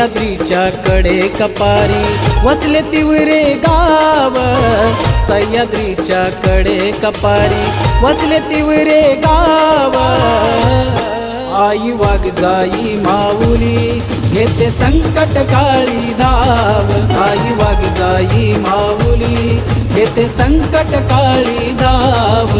सह्याद्रीच्या कडे कपारी वसले तिवरे गाव. सह्याद्रीच्या कडे कपारी वसले तिवरे गाव. आई वाग जाई माऊली घेते संकट काळी धाव. आई वाग जाई माऊली घेते संकट काळी धाव.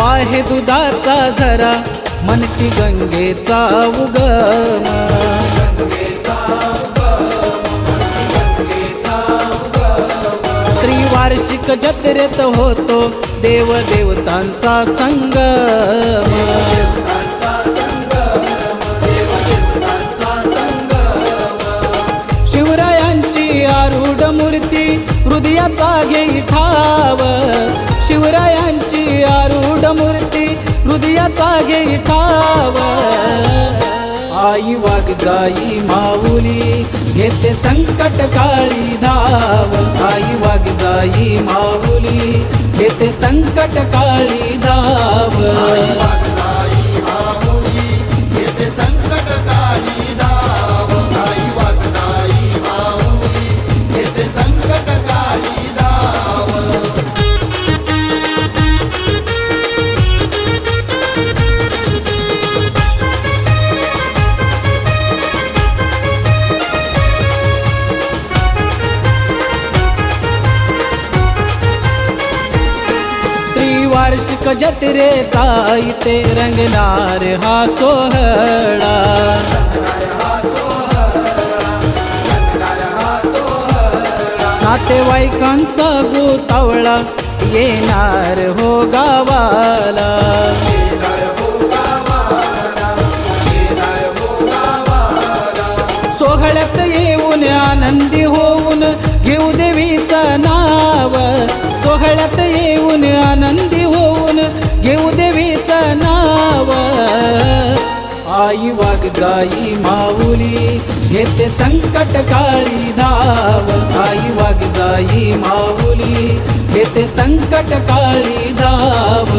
वाहे दुधाचा झरा म्हणती गंगेचा उगम. त्रिवार्षिक जत्रेत होतो देव देवतांचा संगम. शिवरायांची आरूढ मूर्ती हृदयाचा घेई ठाव. शिवरायांची आरूढ मूर्ती हृदयाचा घेई ठाव आई वाग जाई माऊली घेते संकट काळी धाव. आई वाग जाई माऊली घेते संकट काळी धाव. वार्षिक जत्रेचा इथे रंगणार हा सोहळा. नातेवाईकांचा गोतावळा येणार हो गावाला. सोहळ्यात येऊन आनंदी होऊन घेऊ देवीचं नाव. सोहळ्यात येऊन आनंदी आई वाघ जाई माऊली घेते संकट काळी धाव. आई वाग जाई माऊली घेते संकट काळी धाव.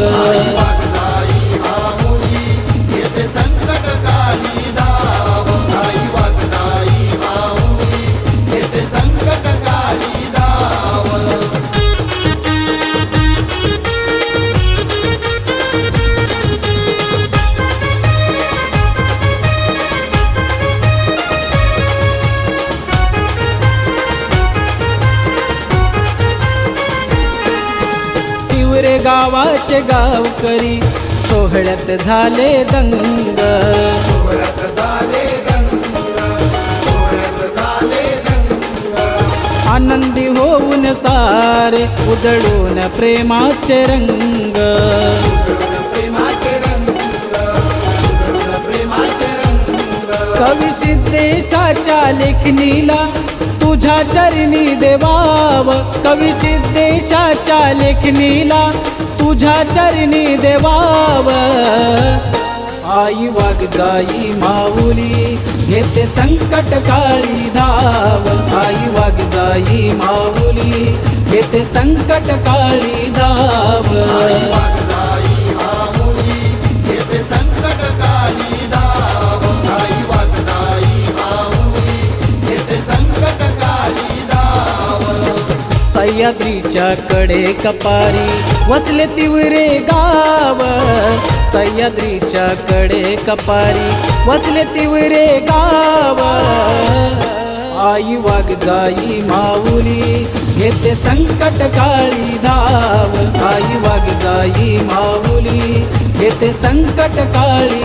गावाचे गावकरी सोहळ्यात झाले दंग. आनंदी होऊन सारे उदळून प्रेमाचे रंग. कवी सिद्धेशाच्या लेखणीला तुझ्या चरणी देवाव कवी सिद्धेशाच्या लेखणीला. तुझ्या चरणी देवाव. आई वागदाई माऊली घेते संकट काळी धाव. आई वागदाई माऊली घेते संकट काळी धाव. सह्याद्रीच्या कडे कपारी. वसले तिवरे गाव सह्याद्रीच्या कडे कपारी. वसले तिवरे गाव. आई वाग जाई माऊली घेते संकट काळी धाव. आई वाग जाई माऊली घेते संकट काळी